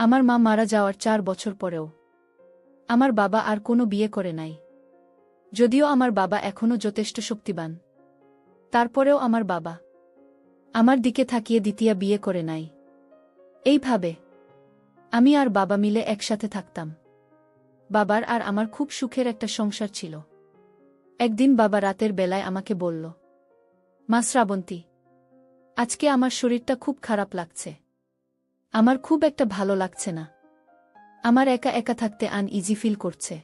আমার মা মারা যাওয়ার চার বছর পরেও। আমার বাবা আর কোনো বিয়ে করে নাই। যদিও আমার বাবা এখনও যথেষ্ট শক্তিবান। তারপরেও আমার বাবা আমার দিকে থাকিয়ে দ্বিতীয় বিয়ে করে নাই। এইভাবে আমি আর বাবা মিলে একসাথে থাকতাম। বাবার আর আমার খুব সুখের একটা সংসার ছিল। একদিন বাবা রাতের বেলায় আমাকে বলল, মা শ্রাবন্তী, আজকে আমার শরীরটা খুব খারাপ লাগছে। আমার খুব একটা ভালো লাগছে না। আমার একা একা থাকতে আন ইজি ফিল করছে।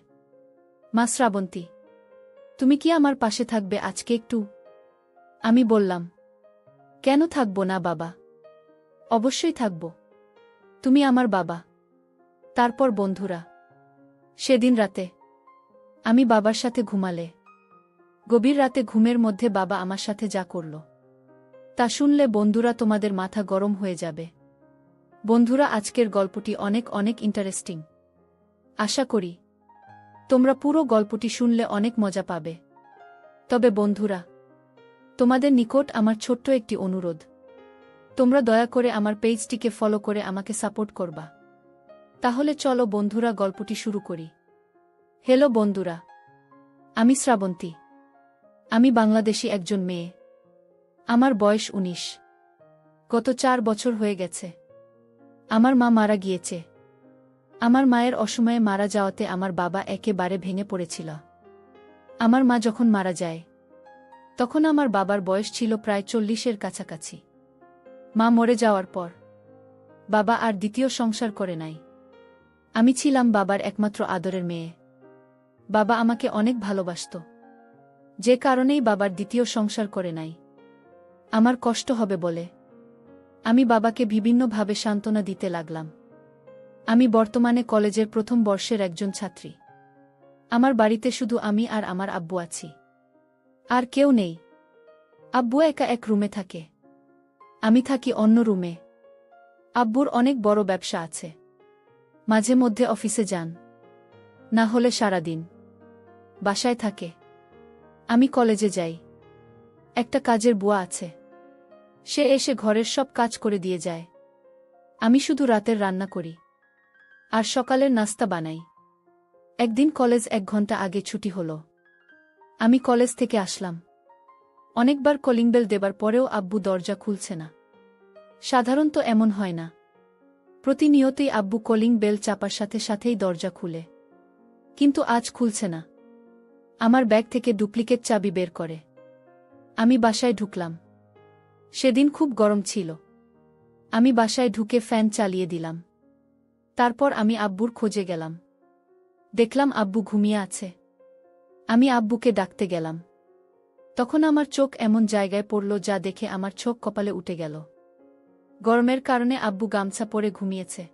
মা শ্রাবন্তী, তুমি কি আমার পাশে থাকবে আজকে একটু? আমি বললাম, কেন থাকব না বাবা? অবশ্যই থাকব। তুমি আমার বাবা। তারপর বন্ধুরা, সেদিন রাতে আমি বাবার সাথে ঘুমালে। গভীর রাতে ঘুমের মধ্যে বাবা আমার সাথে যা করল। তা শুনলে বন্ধুরা তোমাদের মাথা গরম হয়ে যাবে। বন্ধুরা, আজকের গল্পটি অনেক অনেক ইন্টারেস্টিং আশা করি তোমরা পুরো গল্পটি শুনলে অনেক মজা পাবে। তবে বন্ধুরা, তোমাদের নিকট আমার ছোট্ট একটি অনুরোধ। তোমরা দয়া করে আমার পেজটিকে ফলো করে আমাকে সাপোর্ট করবা। তাহলে চলো বন্ধুরা, গল্পটি শুরু করি। হ্যালো বন্ধুরা, আমি শ্রাবন্তী। আমি বাংলাদেশি একজন মেয়ে। আমার বয়স উনিশ গত চার বছর হয়ে গেছে। আমার মা মারা গিয়েছে। আমার মায়ের অসময়ে মারা যাওয়াতে আমার বাবা একেবারে ভেঙে পড়েছিল। আমার মা যখন মারা যায়, তখন আমার বাবার বয়স ছিল প্রায় চল্লিশের কাছাকাছি। মা মরে যাওয়ার পর, বাবা আর দ্বিতীয় সংসার করে নাই। আমি ছিলাম বাবার একমাত্র আদরের মেয়ে। বাবা আমাকে অনেক ভালোবাসত। যে কারণেই বাবার দ্বিতীয় সংসার করে নাই। আমার কষ্ট হবে বলে আমি বাবাকে বিভিন্নভাবে সান্ত্বনা দিতে লাগলাম। আমি বর্তমানে কলেজের প্রথম বর্ষের একজন ছাত্রী। আমার বাড়িতে শুধু আমি আর আমার আব্বু আছি। আর কেউ নেই। আব্বু একা এক রুমে থাকে। আমি থাকি অন্য রুমে। আব্বুর অনেক বড় ব্যবসা আছে। মাঝে মধ্যে অফিসে যান। না হলে সারাদিন। বাসায় থাকে। আমি কলেজে যাই। একটা কাজের বুয়া আছে। সে এসে ঘরের সব কাজ করে দিয়ে যায়। আমি শুধু রাতের রান্না করি। আর সকালের নাস্তা বানাই। একদিন কলেজ এক ঘণ্টা আগে ছুটি হল। আমি কলেজ থেকে আসলাম। অনেকবার কলিং বেল দেবার পরেও আব্বু দরজা খুলছে না। সাধারণত এমন হয় না। প্রতিনিয়তই আব্বু কলিং বেল চাপার সাথে সাথেই দরজা খুলে। কিন্তু আজ খুলছে না। আমার ব্যাগ থেকে ডুপ্লিকেট চাবি বের করে। আমি বাসায় ঢুকলাম। সেদিন খুব গরম ছিল। আমি বাসায় ঢুকে ফ্যান চালিয়ে দিলাম। তারপর আমি আব্বুর খোঁজে গেলাম। দেখলাম আব্বু ঘুমিয়ে আছে। আমি আব্বুকে ডাকতে গেলাম। তখন আমার চোখ এমন জায়গায় পড়ল যা দেখে আমার চোখ কপালে উঠে গেল। গরমের কারণে আব্বু গামছা পরে ঘুমিয়েছে।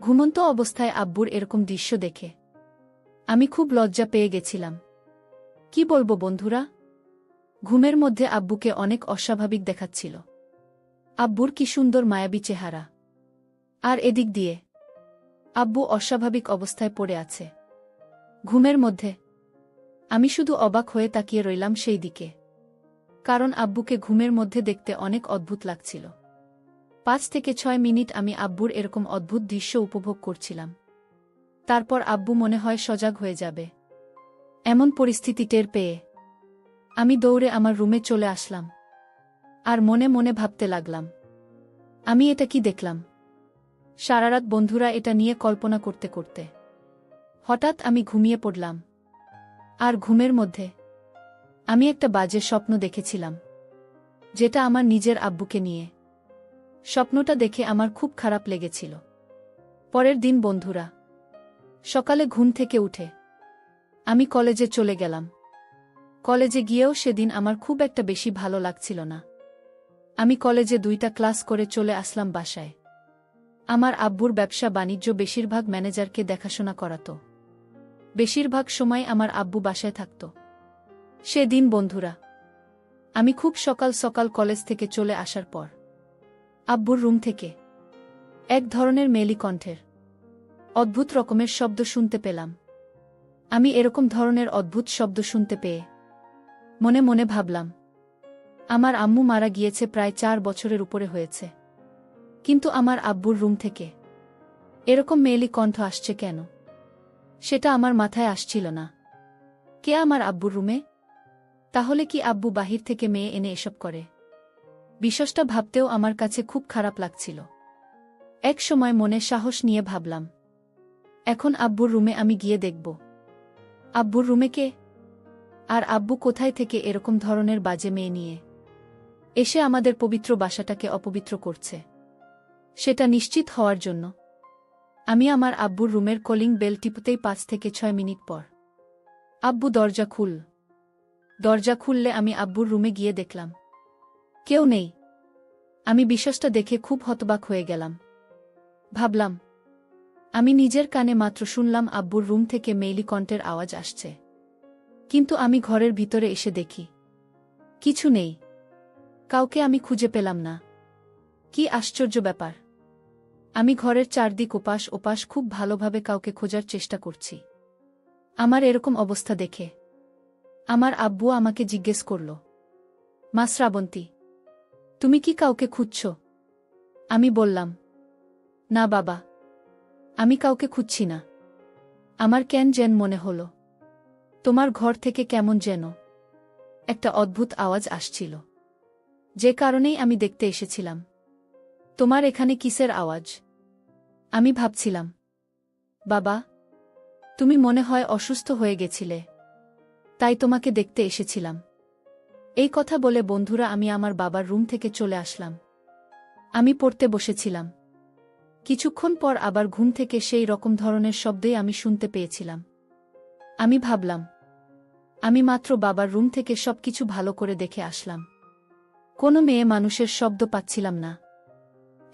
ঘুমন্ত অবস্থায় আব্বুর এরকম দৃশ্য দেখে। আমি খুব লজ্জা পেয়ে গেছিলাম। কি বলব বন্ধুরা? ঘুমের মধ্যে আব্বুকে অনেক অস্বাভাবিক দেখাচ্ছিল। আব্বুর কি সুন্দর মায়াবী চেহারা। আর এদিক দিয়ে, আব্বু অস্বাভাবিক অবস্থায় পড়ে আছে। ঘুমের মধ্যে, আমি শুধু অবাক হয়ে তাকিয়ে রইলাম সেই দিকে। কারণ আব্বুকে ঘুমের মধ্যে দেখতে অনেক অদ্ভুত লাগছিল। পাঁচ থেকে ছয় মিনিট আমি আব্বুর এরকম অদ্ভুত দৃশ্য উপভোগ করছিলাম। তারপর আব্বু মনে হয় সজাগ হয়ে যাবে। এমন পরিস্থিতি টের পেয়ে আমি দৌড়ে আমার রুমে চলে আসলাম। আর মনে মনে ভাবতে লাগলাম, আমি এটা কি দেখলাম? সারারাত বন্ধুরা এটা নিয়ে কল্পনা করতে করতে। হঠাৎ আমি ঘুমিয়ে পড়লাম। আর ঘুমের মধ্যে আমি একটা বাজে স্বপ্ন দেখেছিলাম, যেটা আমার নিজের আব্বুকে নিয়ে। স্বপ্নটা দেখে আমার খুব খারাপ লেগেছিল। পরের দিন বন্ধুরা, সকালে ঘুম থেকে উঠে আমি কলেজে চলে গেলাম। কলেজে গিয়েও সেদিন আমার খুব একটা বেশি ভালো লাগছিল না। আমি কলেজে দুইটা ক্লাস করে চলে আসলাম বাসায়। আমার আব্বুর ব্যবসা বাণিজ্য বেশিরভাগ ম্যানেজারকে দেখাশোনা করাত। বেশিরভাগ সময় আমার আব্বু বাসায় থাকত। সেদিন, বন্ধুরা, আমি খুব সকাল সকাল কলেজ থেকে চলে আসার পর আব্বুর রুম থেকে এক ধরনের মেলি কণ্ঠের অদ্ভুত রকমের শব্দ শুনতে পেলাম। আমি এরকম ধরনের অদ্ভুত শব্দ শুনতে পেয়ে মনে মনে ভাবলাম, আমার আম্মু মারা গিয়েছে প্রায় চার বছরের উপরে হয়েছে। কিন্তু আমার আব্বুর রুম থেকে এরকম মেয়েলি কণ্ঠ আসছে কেন? সেটা আমার মাথায় আসছিল না। কে আমার আব্বুর রুমে? তাহলে কি আব্বু বাহির থেকে মেয়ে এনে এসব করে? বিশ্বাসটা ভাবতেও আমার কাছে খুব খারাপ লাগছিল। এক সময় মনে সাহস নিয়ে ভাবলাম, এখন আব্বুর রুমে আমি গিয়ে দেখব। আব্বুর রুমে কে? আর আব্বু কোথায় থেকে এরকম ধরনের বাজে মেয়ে নিয়ে? এসে আমাদের পবিত্র বাসাটাকে অপবিত্র করছে। সেটা নিশ্চিত হওয়ার জন্য। আমি আমার আব্বুর রুমের কলিং বেল টিপুতেই পাঁচ থেকে ছয় মিনিট পর। আব্বু, দরজা খুল। দরজা খুললে আমি আব্বুর রুমে গিয়ে দেখলাম। কেউ নেই। আমি বিশ্বাসটা দেখে খুব হতবাক হয়ে গেলাম। ভাবলাম, আমি নিজের কানে মাত্র শুনলাম আব্বুর রুম থেকে মেইলি কণ্ঠের আওয়াজ আসছে। কিন্তু আমি ঘরের ভিতরে এসে দেখি। কিছু নেই। কাউকে আমি খুঁজে পেলাম না। কি আশ্চর্য ব্যাপার। আমি ঘরের চারদিক ওপাশ ওপাশ খুব ভালোভাবে কাউকে খোঁজার চেষ্টা করছি। আমার এরকম অবস্থা দেখে। আমার আব্বু আমাকে জিজ্ঞেস করল, মা শ্রাবন্তী, তুমি কি কাউকে খুঁজছ? আমি বললাম, না বাবা, আমি কাউকে খুঁজছি না। আমার কেন যেন মনে হল? তোমার ঘর থেকে কেমন যেন একটা অদ্ভুত আওয়াজ আসছিল। যে কারণেই আমি দেখতে এসেছিলাম। তোমার এখানে কিসের আওয়াজ? আমি ভাবছিলাম। বাবা, তুমি মনে হয় অসুস্থ হয়ে গেছিলে। তাই তোমাকে দেখতে এসেছিলাম। এই কথা বলে বন্ধুরা আমি আমার বাবার রুম থেকে চলে আসলাম। আমি পড়তে বসেছিলাম। কিছুক্ষণ পর আবার ঘুম থেকে সেই রকম ধরনের শব্দই আমি শুনতে পেয়েছিলাম। আমি ভাবলাম আমি মাত্র বাবার রুম থেকে সবকিছু ভালো করে দেখে আসলাম। কোনো মেয়ে মানুষের শব্দ পাচ্ছিলাম না।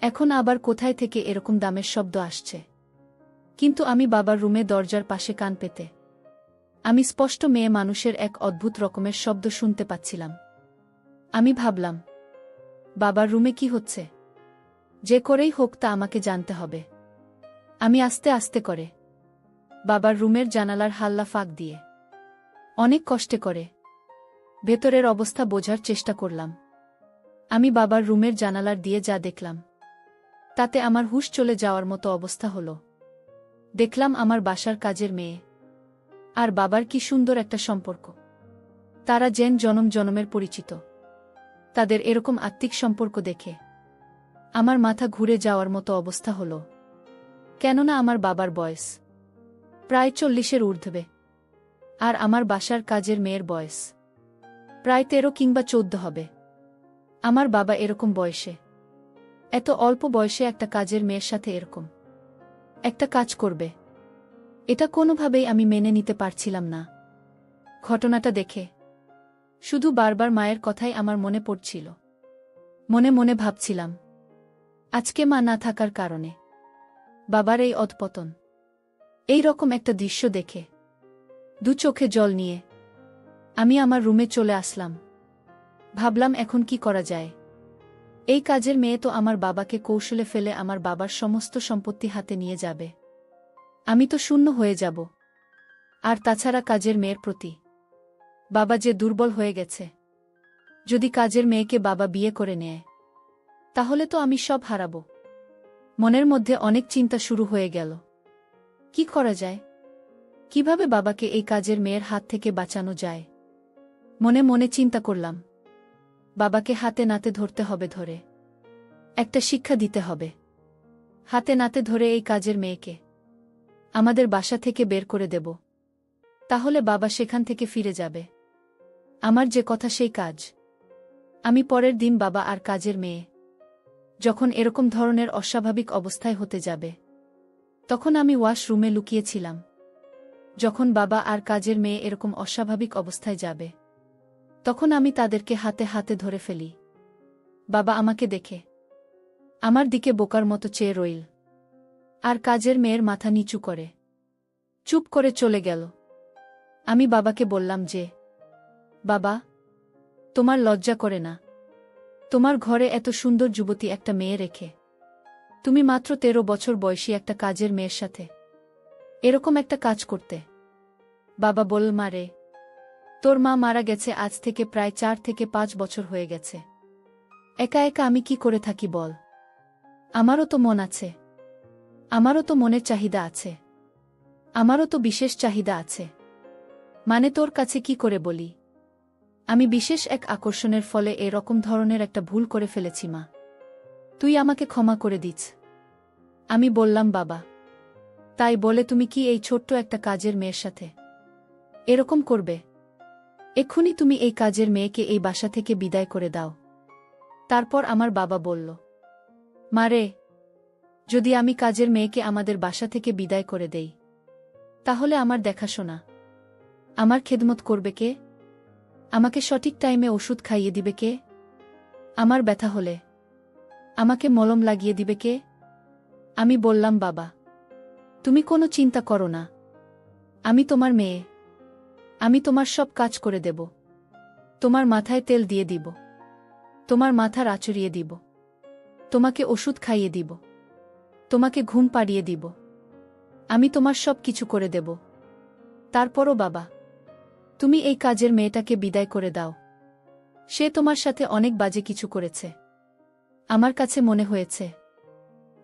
এখন আবার কোথায় থেকে এরকম দামের শব্দ আসছে? কিন্তু আমি বাবার রুমে দরজার পাশে কান পেতে। আমি স্পষ্ট মেয়ে মানুষের এক অদ্ভুত রকমের শব্দ শুনতে পাচ্ছিলাম। আমি ভাবলাম, বাবার রুমে কি হচ্ছে? যে করেই হোক তা আমাকে জানতে হবে। আমি আস্তে আস্তে করে বাবার রুমের জানালার হাল্লা ফাঁক দিয়ে অনেক কষ্টে করে। ভেতরের অবস্থা বোঝার চেষ্টা করলাম। আমি বাবার রুমের জানালার দিয়ে যা দেখলাম। তাতে আমার হুশ চলে যাওয়ার মতো অবস্থা হল। দেখলাম আমার বাসার কাজের মেয়ে। আর বাবার কি সুন্দর একটা সম্পর্ক। তারা জেন জনম জনমের পরিচিত। তাদের এরকম আত্মিক সম্পর্ক দেখে। আমার মাথা ঘুরে যাওয়ার মতো অবস্থা হল। কেননা আমার বাবার বয়স। প্রায় চল্লিশের ঊর্ধ্বে। আর আমার বাসার কাজের মেয়ের বয়স। প্রায় তেরো কিংবা চোদ্দ হবে। আমার বাবা এরকম বয়সে। এত অল্প বয়সে একটা কাজের মেয়ের সাথে এরকম। একটা কাজ করবে। এটা কোনোভাবেই আমি মেনে নিতে পারছিলাম না। ঘটনাটা দেখে। শুধু বারবার মায়ের কথাই আমার মনে পড়ছিল। মনে মনে ভাবছিলাম, আজকে মা না থাকার কারণে। বাবার এই অধপতন। এই রকম একটা দৃশ্য দেখে। দু চোখে জল নিয়ে। আমি আমার রুমে চলে আসলাম। ভাবলাম এখন কি করা যায়। এই কাজের মেয়ে তো আমার বাবাকে কৌশলে ফেলে আমার বাবার সমস্ত সম্পত্তি হাতে নিয়ে যাবে। আমি তো শূন্য হয়ে যাব। আর তাছাড়া কাজের মেয়ের প্রতি। বাবা যে দুর্বল হয়ে গেছে। যদি কাজের মেয়েকে বাবা বিয়ে করে নেয়, তাহলে তো আমি সব হারাব। মনের মধ্যে অনেক চিন্তা শুরু হয়ে গেল। কি করা যায়? কীভাবে বাবাকে এই কাজের মেয়ের হাত থেকে বাঁচানো যায়? মনে মনে চিন্তা করলাম। বাবাকে হাতে নাতে ধরতে হবে ধরে। একটা শিক্ষা দিতে হবে। হাতে নাতে ধরে এই কাজের মেয়েকে। আমাদের বাসা থেকে বের করে দেব। তাহলে বাবা সেখান থেকে ফিরে যাবে। আমার যে কথা সেই কাজ। আমি পরের দিন বাবা আর কাজের মেয়ে। যখন এরকম ধরনের অস্বাভাবিক অবস্থায় হতে যাবে। তখন আমি ওয়াশরুমে লুকিয়েছিলাম। যখন বাবা আর কাজের মেয়ে এরকম অস্বাভাবিক অবস্থায় যাবে, তখন আমি তাদেরকে হাতে হাতে ধরে ফেলি। বাবা আমাকে দেখে, আমার দিকে বোকার মতো চেয়ে রইল। আর কাজের মেয়ের মাথা নিচু করে, চুপ করে চলে গেল। আমি বাবাকে বললাম যে, বাবা, তোমার লজ্জা করে না। তোমার ঘরে এত সুন্দর যুবতী একটা মেয়ে রেখে। তুমি মাত্র তেরো বছর বয়সী একটা কাজের মেয়ের সাথে এরকম একটা কাজ করতে। বাবা বল মারে তোর মা মারা গেছে আজ থেকে প্রায় চার থেকে পাঁচ বছর হয়ে গেছে। একা একা আমি কি করে থাকি বল? আমারও তো মন আছে। আমারও তো মনের চাহিদা আছে। আমারও তো বিশেষ চাহিদা আছে। মানে তোর কাছে কি করে বলি? আমি বিশেষ এক আকর্ষণের ফলে এরকম ধরনের একটা ভুল করে ফেলেছি, মা। তুই আমাকে ক্ষমা করে দিস। আমি বললাম, বাবা তাই বলে তুমি কি এই ছোট্ট একটা কাজের মেয়ের সাথে? এরকম করবে। এক্ষুনি তুমি এই কাজের মেয়েকে এই বাসা থেকে বিদায় করে দাও। তারপর আমার বাবা বলল মারে যদি আমি কাজের মেয়েকে আমাদের বাসা থেকে বিদায় করে দেই, তাহলে আমার দেখাশোনা, আমার খেদমত করবে কে? আমাকে সঠিক টাইমে ওষুধ খাইয়ে দিবে কে? আমার ব্যথা হলে আমাকে মলম লাগিয়ে দিবে কে? আমি বললাম, বাবা তুমি কোনো চিন্তা করো না। আমি তোমার মেয়ে। আমি তোমার সব কাজ করে দেব। তোমার মাথায় তেল দিয়ে দিব। তোমার মাথা আচড়িয়ে দিব। তোমাকে ওষুধ খাইয়ে দিব। তোমাকে ঘুম পাড়িয়ে দিব। আমি তোমার সব কিছু করে দেব। তারপরও বাবা, তুমি এই কাজের মেয়েটাকে বিদায় করে দাও। সে তোমার সাথে অনেক বাজে কিছু করেছে। আমার কাছে মনে হয়েছে,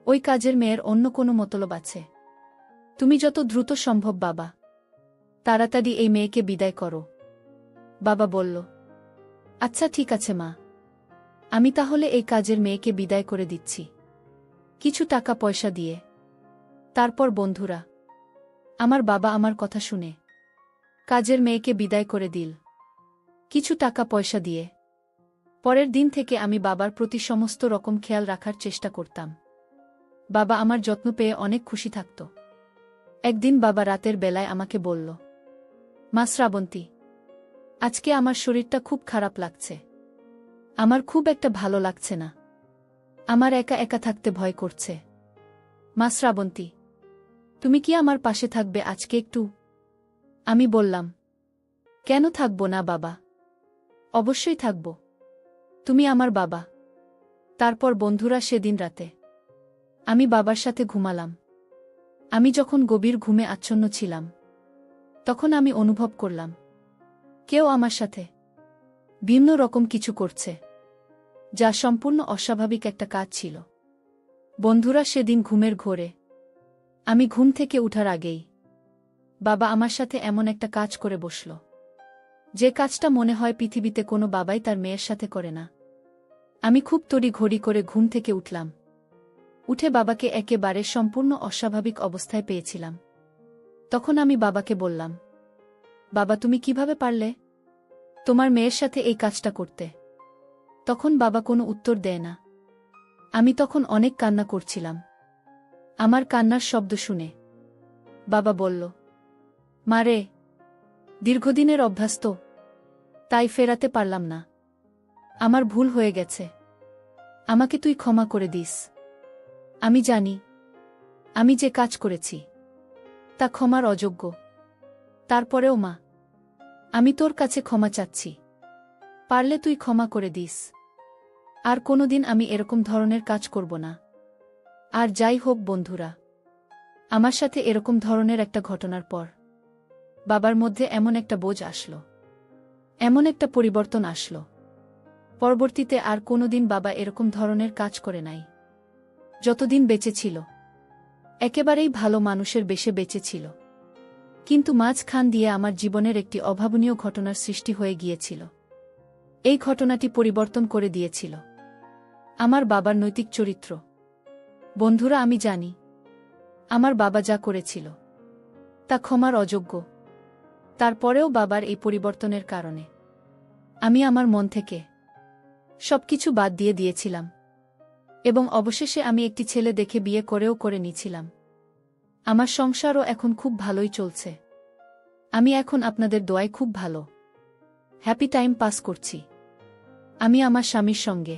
ওই কাজের মেয়ের অন্য কোনো মতলব আছে। তুমি যত দ্রুত সম্ভব, বাবা। তাড়াতাড়ি এই মেয়েকে বিদায় করো। বাবা বলল আচ্ছা ঠিক আছে, মা। আমি তাহলে এই কাজের মেয়েকে বিদায় করে দিচ্ছি। কিছু টাকা পয়সা দিয়ে। তারপর, বন্ধুরা, আমার বাবা আমার কথা শুনে কাজের মেয়েকে বিদায় করে দিল। কিছু টাকা পয়সা দিয়ে। পরের দিন থেকে আমি বাবার প্রতি সমস্ত রকম খেয়াল রাখার চেষ্টা করতাম। বাবা আমার যত্ন পেয়ে অনেক খুশি থাকত। একদিন বাবা রাতের বেলায় আমাকে বলল, মা শ্রাবন্তী, আজকে আমার শরীরটা খুব খারাপ লাগছে। আমার খুব একটা ভালো লাগছে না। আমার একা একা থাকতে ভয় করছে। মা শ্রাবন্তী, তুমি কি আমার পাশে থাকবে আজকে একটু? আমি বললাম, কেন থাকব না বাবা? অবশ্যই থাকব। তুমি আমার বাবা। তারপর বন্ধুরা সেদিন রাতে আমি বাবার সাথে ঘুমালাম। আমি যখন গভীর ঘুমে আচ্ছন্ন ছিলাম, তখন আমি অনুভব করলাম, কেউ আমার সাথে ভিন্ন রকম কিছু করছে, যা সম্পূর্ণ অস্বাভাবিক একটা কাজ ছিল। বন্ধুরা সেদিন ঘুমের ঘোরে। আমি ঘুম থেকে উঠার আগেই বাবা আমার সাথে এমন একটা কাজ করে বসল। যে কাজটা মনে হয় পৃথিবীতে কোনো বাবাই তার মেয়ের সাথে করে না। আমি খুব তড়ি ঘড়ি করে ঘুম থেকে উঠলাম। উঠে বাবাকে একেবারে সম্পূর্ণ অস্বাভাবিক অবস্থায় পেয়েছিলাম। তখন আমি বাবাকে বললাম, বাবা, তুমি কীভাবে পারলে তোমার মেয়ের সাথে এই কাজটা করতে? তখন বাবা কোনো উত্তর দেয় না। আমি তখন অনেক কান্না করছিলাম। আমার কান্নার শব্দ শুনে বাবা বলল মারে দীর্ঘদিনের অভ্যাস তো, তাই ফেরাতে পারলাম না। আমার ভুল হয়ে গেছে। আমাকে তুই ক্ষমা করে দিস। আমি জানি। আমি যে কাজ করেছি, তা ক্ষমার অযোগ্য। তারপরেও মা, আমি তোর কাছে ক্ষমা চাচ্ছি। পারলে তুই ক্ষমা করে দিস। আর কোনোদিন আমি এরকম ধরনের কাজ করব না। আর যাই হোক বন্ধুরা, আমার সাথে এরকম ধরনের একটা ঘটনার পর, বাবার মধ্যে এমন একটা বোঝ আসলো। এমন একটা পরিবর্তন আসলো। পরবর্তীতে আর কোনোদিন বাবা এরকম ধরনের কাজ করে নাই। যতদিন বেঁচে ছিল, একেবারেই ভালো মানুষের বেশে বেঁচে ছিল। কিন্তু মাঝখান দিয়ে আমার জীবনের একটি অভাবনীয় ঘটনার সৃষ্টি হয়ে গিয়েছিল। এই ঘটনাটি পরিবর্তন করে দিয়েছিল। আমার বাবার নৈতিক চরিত্র। বন্ধুরা, আমি জানি, আমার বাবা যা করেছিল, তা ক্ষমার অযোগ্য। তারপরেও বাবার এই পরিবর্তনের কারণে, আমি আমার মন থেকে সবকিছু বাদ দিয়ে দিয়েছিলাম। এবং অবশেষে আমি একটি ছেলে দেখে বিয়ে করেও করে নিছিলাম আমার সংসারও এখন খুব ভালোই চলছে। আমি এখন আপনাদের দোয়ায় খুব ভালো। হ্যাপি টাইম পাস করছি। আমি আমার স্বামীর সঙ্গে।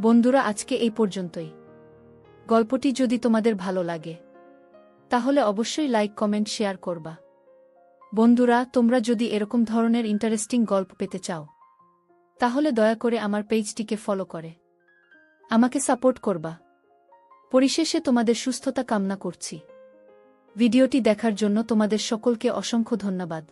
বন্ধুরা, আজকে এই পর্যন্তই। গল্পটি যদি তোমাদের ভালো লাগে, তাহলে অবশ্যই লাইক, কমেন্ট, শেয়ার করবা। বন্ধুরা, তোমরা যদি এরকম ধরনের ইন্টারেস্টিং গল্প পেতে চাও, তাহলে দয়া করে আমার পেজটিকে ফলো করে। আমাকে সাপোর্ট করবা। পরিশেষে তোমাদের সুস্থতা কামনা করছি। ভিডিওটি দেখার জন্য তোমাদের সকলকে অসংখ্য ধন্যবাদ।